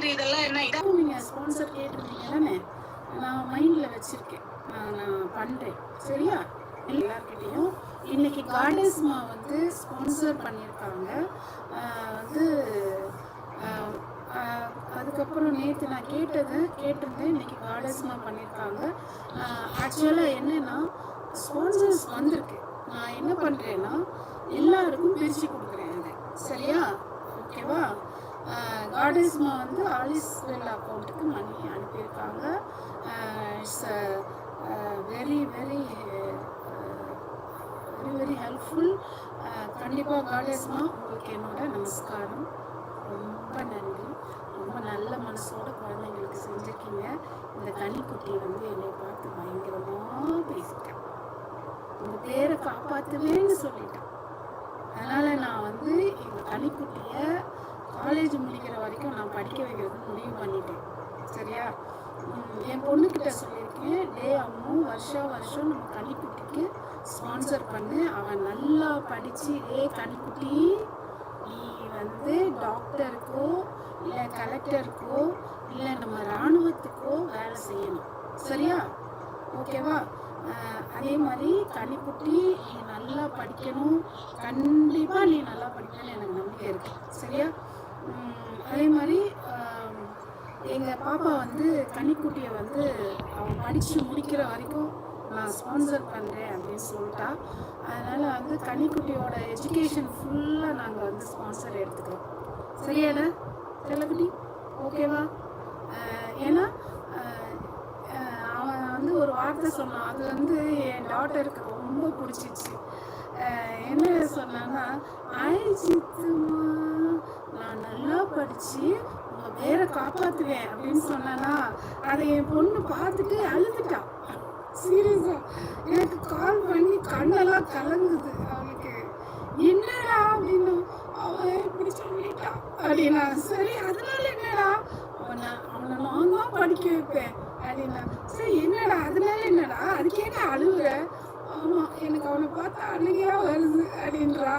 பன்னீர் இதெல்லாம் என்ன இதா? நீங்கள் ஸ்பான்சர் கேட்டிருந்தீங்க தானே நான் மைண்டில் வச்சுருக்கேன். நான் நான் பண்ணுறேன் சரியா? எல்லாருக்கிட்டேயும் இன்னைக்கு கார்டஸ்மா வந்து ஸ்பான்சர் பண்ணியிருக்காங்க. வந்து அதுக்கப்புறம் நேற்று நான் கேட்டது கேட்டிருந்தேன். இன்னைக்கு கார்டஸ்மா பண்ணியிருக்காங்க. ஆக்சுவலாக என்னென்னா ஸ்பான்சர்ஸ் வந்திருக்கு. நான் என்ன பண்ணுறேன்னா எல்லாருக்கும் பிரித்து கொடுக்குறேன் அது. சரியா? ஓகேவா? ஆடிஸ்மா வந்து ஆலிஸ் வெல் அக்கௌண்ட்டுக்கு மணி அனுப்பியிருக்காங்க. It's very very very very helpful கண்டிப்பாக காலேஸ்மா உங்களுக்கு என்னோட நமஸ்காரம். ரொம்ப நன்றி. ரொம்ப நல்ல மனசோட குழந்தைங்களுக்கு செஞ்சுருக்கீங்க. இந்த கனிக்குட்டி வந்து என்னை பார்த்து பயங்கரமாக பேசிட்டேன் உங்கள் பேரை காப்பாற்றுவேன்னு சொல்லிட்டேன் அதனால் நான் வந்து எங்கள் கனிக்குட்டியை காலேஜ் முடிக்கிற வரைக்கும் நான் படிக்க வைக்கிறது முடிவு பண்ணிட்டேன். சரியா? என் பொண்ணுக்கிட்ட சொல்லியிருக்கேன் டே அம்மு வருஷம் வருஷம் நம்ம கனிக்குட்டிக்கு ஸ்பான்சர் பண்ணு. அவன் நல்லா படித்து ஏ கனிக்குட்டி நீ வந்து டாக்டருக்கோ இல்லை கலெக்டருக்கோ இல்லை நம்ம இராணுவத்துக்கோ வேலை செய்யணும். சரியா? ஓகேவா? அதே மாதிரி கனிக்குட்டி நீ நல்லா படிக்கணும். கண்டிப்பாக நீ நல்லா படிக்கணும்னு எனக்கு நம்பிக்கை இருக்கு. சரியா? அதே மாதிரி எங்கள் பாப்பா வந்து கன்னிக்குட்டியை வந்து அவன் படித்து முடிக்கிற வரைக்கும் நான் ஸ்பான்சர் பண்ணுறேன் அப்படின்னு சொல்லிட்டா. அதனால் வந்து கன்னிக்குட்டியோட எஜுகேஷன் ஃபுல்லாக நாங்கள் வந்து ஸ்பான்சர் எடுத்துக்கிறோம். சரியாடா செல்லக்குட்டி? ஓகேவா? ஏன்னா அவன் வந்து ஒரு வார்த்தை சொன்னான். அது வந்து என் டாட்டருக்கு ரொம்ப பிடிச்சிச்சு என்ன சொன்னான்னா ஐ சித்துமா நான் நல்லா படித்து உங்கள் பேரை காப்பாற்றுவேன் அப்படின்னு சொன்னேன்னா அதை என் பொண்ணு பார்த்துட்டு அழுதுட்டான் சீரியஸா எனக்கு கால் பண்ணி கண்ணெல்லாம் கலங்குது அவளுக்கு. என்னடா? அப்படின்னு அவன் இப்படி சொல்லிட்டான் அப்படின்னா சரி அதனால என்னடா? அவனை அவனை நான் தான் படிக்க வைப்பேன் அப்படின்னா. சரி என்னடா? அதனால என்னடா? அதுக்கே நான் அழுகுற ஆமா எனக்கு அவனை பார்த்தா அழுகையா வருது அப்படின்றா.